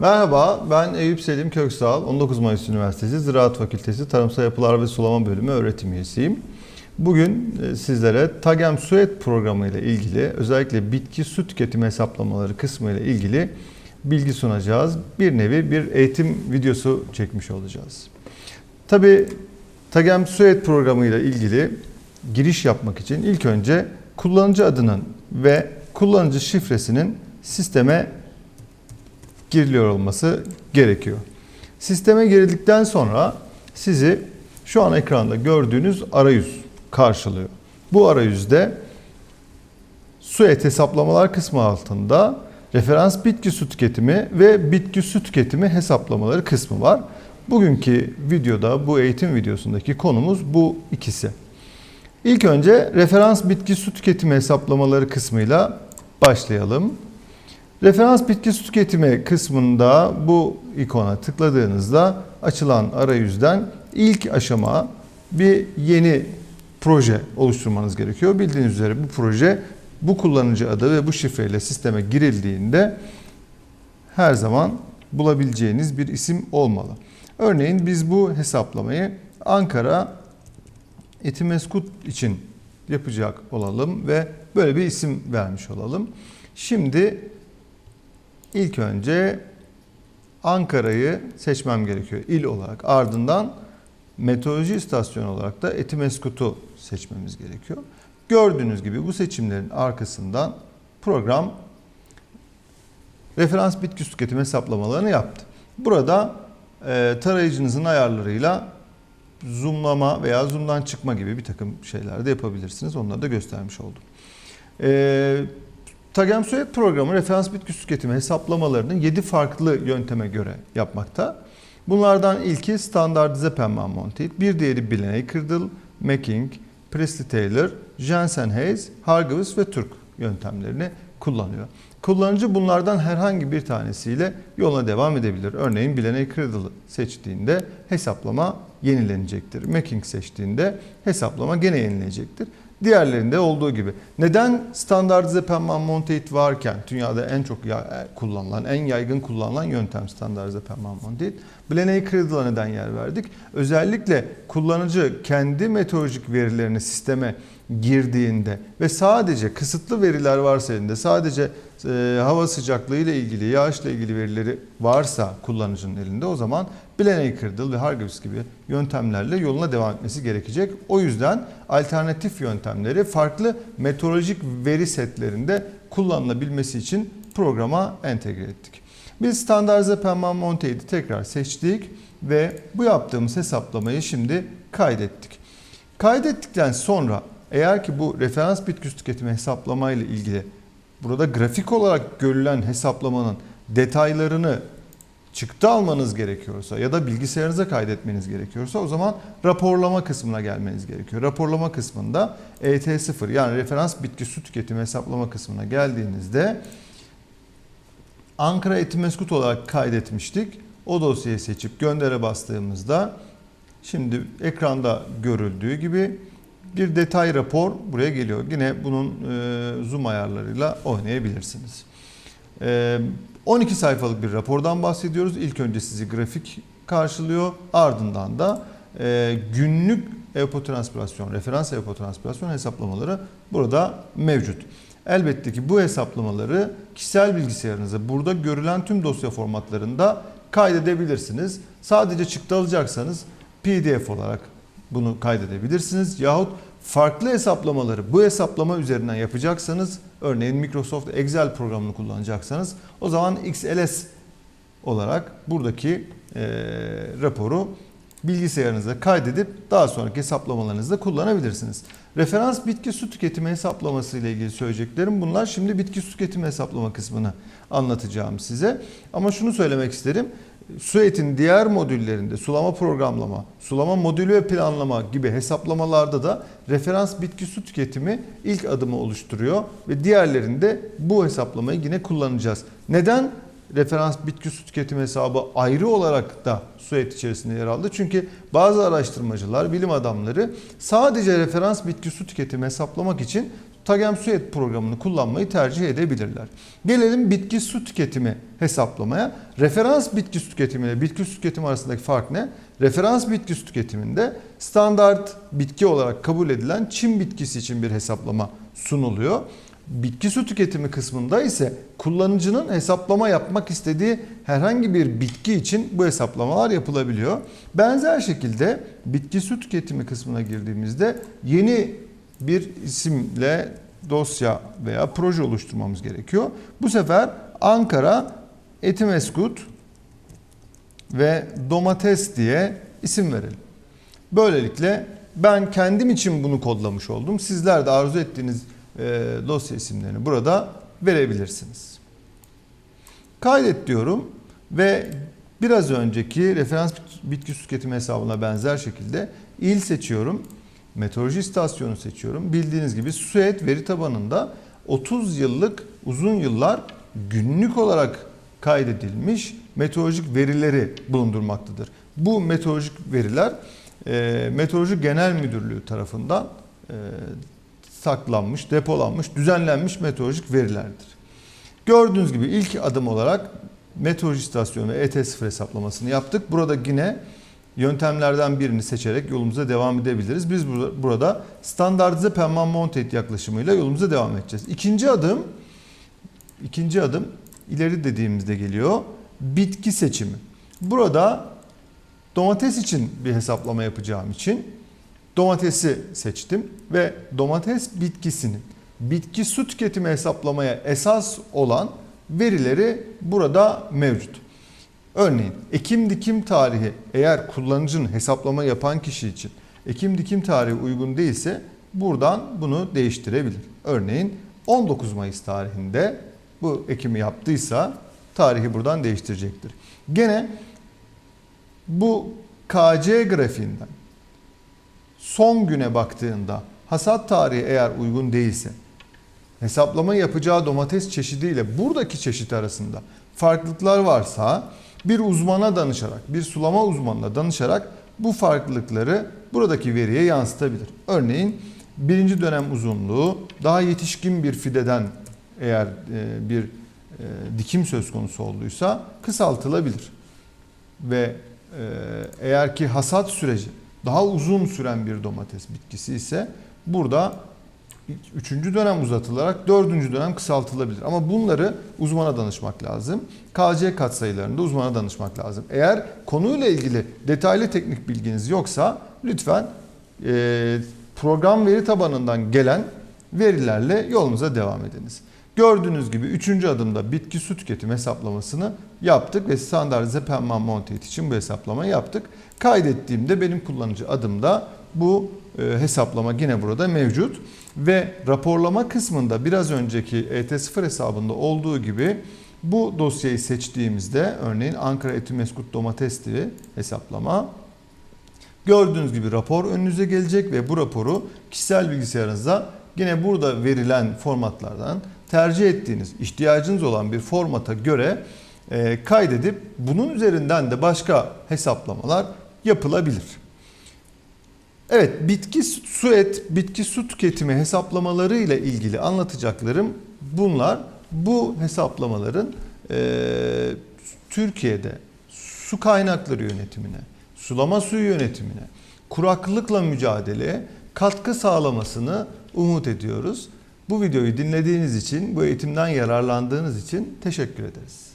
Merhaba, ben Eyüp Selim Köksal, 19 Mayıs Üniversitesi Ziraat Fakültesi Tarımsal Yapılar ve Sulama Bölümü öğretim üyesiyim. Bugün e, sizlere TAGEM SUET programı ile ilgili, özellikle bitki su tüketimi hesaplamaları kısmı ile ilgili bilgi sunacağız. Bir nevi bir eğitim videosu çekmiş olacağız. Tabii TAGEM SUET programı ile ilgili giriş yapmak için ilk önce kullanıcı adının ve kullanıcı şifresinin sisteme giriliyor olması gerekiyor. Sisteme girildikten sonra sizi şu an ekranda gördüğünüz arayüz karşılıyor. Bu arayüzde su et hesaplamalar kısmı altında referans bitki su tüketimi ve bitki su tüketimi hesaplamaları kısmı var. Bugünkü videoda bu eğitim videosundaki konumuz bu ikisi. İlk önce referans bitki su tüketimi hesaplamaları kısmıyla başlayalım. Referans bitki su tüketimi kısmında bu ikona tıkladığınızda açılan arayüzden ilk aşama bir yeni proje oluşturmanız gerekiyor. Bildiğiniz üzere bu proje bu kullanıcı adı ve bu şifreyle sisteme girildiğinde her zaman bulabileceğiniz bir isim olmalı. Örneğin biz bu hesaplamayı Ankara Etimeskut için yapacak olalım ve böyle bir isim vermiş olalım. Şimdi İlk önce Ankara'yı seçmem gerekiyor il olarak. Ardından meteoroloji istasyonu olarak da Etimeskut'u seçmemiz gerekiyor. Gördüğünüz gibi bu seçimlerin arkasından program referans bitki su tüketimi hesaplamalarını yaptı. Burada e, tarayıcınızın ayarlarıyla zoomlama veya zoom'dan çıkma gibi bir takım şeyler de yapabilirsiniz. Onları da göstermiş oldum. E, Suet programı referans bitki tüketimi hesaplamalarını 7 farklı yönteme göre yapmakta. Bunlardan ilki standartize Penman Monteith, bir diğeri Bleney Kırdıl, Macking, Presley Taylor, Jensen Hayes, Hargreaves ve Türk yöntemlerini kullanıyor. Kullanıcı bunlardan herhangi bir tanesiyle yoluna devam edebilir. Örneğin Bleney Kırdıl'ı seçtiğinde hesaplama yenilenecektir. Macking seçtiğinde hesaplama gene yenilenecektir. Diğerlerinde olduğu gibi. Neden standartize Penman Monteith varken dünyada en çok e, kullanılan, en yaygın kullanılan yöntem standartize Penman Monteith. Bleney Criddle'a neden yer verdik? Özellikle kullanıcı kendi meteorolojik verilerini sisteme girdiğinde ve sadece kısıtlı veriler varsa elinde sadece e, hava sıcaklığı ile ilgili, yağışla ilgili verileri varsa kullanıcının elinde o zaman Bleney Criddle ve Hargreaves gibi yöntemlerle yoluna devam etmesi gerekecek. O yüzden alternatif yöntemleri farklı meteorolojik veri setlerinde kullanılabilmesi için programa entegre ettik. Biz standartize Penman Monteith'i tekrar seçtik ve bu yaptığımız hesaplamayı şimdi kaydettik. Kaydettikten sonra eğer ki bu referans bitki tüketimi hesaplama ile ilgili burada grafik olarak görülen hesaplamanın detaylarını çıktı almanız gerekiyorsa ya da bilgisayarınıza kaydetmeniz gerekiyorsa o zaman raporlama kısmına gelmeniz gerekiyor. Raporlama kısmında ET0 yani referans bitki su tüketimi hesaplama kısmına geldiğinizde Ankara Etimeskut olarak kaydetmiştik. O dosyayı seçip göndere bastığımızda şimdi ekranda görüldüğü gibi bir detay rapor buraya geliyor. Yine bunun e, zoom ayarlarıyla oynayabilirsiniz. E, 12 sayfalık bir rapordan bahsediyoruz. İlk önce sizi grafik karşılıyor. Ardından da e, günlük evapotranspirasyon, referans evapotranspirasyon hesaplamaları burada mevcut. Elbette ki bu hesaplamaları kişisel bilgisayarınıza burada görülen tüm dosya formatlarında kaydedebilirsiniz. Sadece çıktı alacaksanız PDF olarak bunu kaydedebilirsiniz. Yahut farklı hesaplamaları bu hesaplama üzerinden yapacaksanız örneğin Microsoft Excel programını kullanacaksanız o zaman XLS olarak buradaki e, raporu bilgisayarınıza kaydedip daha sonraki hesaplamalarınızda kullanabilirsiniz. Referans bitki su tüketimi hesaplaması ile ilgili söyleyeceklerim bunlar. Şimdi bitki su tüketimi hesaplama kısmını anlatacağım size. Ama şunu söylemek isterim. SUET'in diğer modüllerinde sulama programlama, sulama modülü ve planlama gibi hesaplamalarda da referans bitki su tüketimi ilk adımı oluşturuyor ve diğerlerinde bu hesaplamayı yine kullanacağız. Neden? referans bitki su tüketimi hesabı ayrı olarak da SUET içerisinde yer aldı. Çünkü bazı araştırmacılar, bilim adamları sadece referans bitki su tüketimi hesaplamak için Tagem Suet programını kullanmayı tercih edebilirler. Gelelim bitki su tüketimi hesaplamaya. Referans bitki su tüketimi ile bitki su tüketimi arasındaki fark ne? Referans bitki su tüketiminde standart bitki olarak kabul edilen çim bitkisi için bir hesaplama sunuluyor. Bitki su tüketimi kısmında ise kullanıcının hesaplama yapmak istediği herhangi bir bitki için bu hesaplamalar yapılabiliyor. Benzer şekilde bitki su tüketimi kısmına girdiğimizde yeni bir isimle dosya veya proje oluşturmamız gerekiyor. Bu sefer Ankara Etimeskut ve domates diye isim verelim. Böylelikle ben kendim için bunu kodlamış oldum. Sizler de arzu ettiğiniz e, dosya isimlerini burada verebilirsiniz. Kaydet diyorum ve biraz önceki referans bitki tüketimi hesabına benzer şekilde il seçiyorum. Meteoroloji istasyonu seçiyorum. Bildiğiniz gibi SUET veri tabanında 30 yıllık uzun yıllar günlük olarak kaydedilmiş meteorolojik verileri bulundurmaktadır. Bu meteorolojik veriler e, Meteoroloji Genel Müdürlüğü tarafından e, saklanmış, depolanmış, düzenlenmiş meteorolojik verilerdir. Gördüğünüz gibi ilk adım olarak meteoroloji istasyonu ve ET0 hesaplamasını yaptık. Burada yine yöntemlerden birini seçerek yolumuza devam edebiliriz. Biz burada- standartize permanent yaklaşımıyla yolumuza devam edeceğiz. İkinci adım ikinci adım ileri dediğimizde geliyor. Bitki seçimi. Burada domates için bir hesaplama yapacağım için domatesi seçtim ve domates bitkisinin bitki su tüketimi hesaplamaya esas olan verileri burada mevcut. Örneğin ekim dikim tarihi eğer kullanıcının hesaplama yapan kişi için ekim dikim tarihi uygun değilse buradan bunu değiştirebilir. Örneğin 19 Mayıs tarihinde bu ekimi yaptıysa tarihi buradan değiştirecektir. Gene bu KC grafiğinden son güne baktığında hasat tarihi eğer uygun değilse hesaplama yapacağı domates çeşidi ile buradaki çeşit arasında farklılıklar varsa bir uzmana danışarak, bir sulama uzmanına danışarak bu farklılıkları buradaki veriye yansıtabilir. Örneğin birinci dönem uzunluğu daha yetişkin bir fideden eğer e, bir e, dikim söz konusu olduysa kısaltılabilir. Ve e, eğer ki hasat süreci daha uzun süren bir domates bitkisi ise burada üçüncü dönem uzatılarak dördüncü dönem kısaltılabilir. Ama bunları uzmana danışmak lazım. KC katsayılarında uzmana danışmak lazım. Eğer konuyla ilgili detaylı teknik bilginiz yoksa lütfen e, program veri tabanından gelen verilerle yolunuza devam ediniz. Gördüğünüz gibi üçüncü adımda bitki su tüketimi hesaplamasını yaptık ve standartize permanent montate için bu hesaplamayı yaptık. Kaydettiğimde benim kullanıcı adımda bu e, hesaplama yine burada mevcut. Ve raporlama kısmında biraz önceki ET0 hesabında olduğu gibi bu dosyayı seçtiğimizde örneğin Ankara Etimeskut Domates diye hesaplama Gördüğünüz gibi rapor önünüze gelecek ve bu raporu kişisel bilgisayarınızda yine burada verilen formatlardan tercih ettiğiniz, ihtiyacınız olan bir formata göre e, kaydedip bunun üzerinden de başka hesaplamalar yapılabilir. Evet, bitki su et, bitki su tüketimi hesaplamaları ile ilgili anlatacaklarım bunlar. Bu hesaplamaların e, Türkiye'de su kaynakları yönetimine, sulama suyu yönetimine, kuraklıkla mücadeleye katkı sağlamasını umut ediyoruz. Bu videoyu dinlediğiniz için, bu eğitimden yararlandığınız için teşekkür ederiz.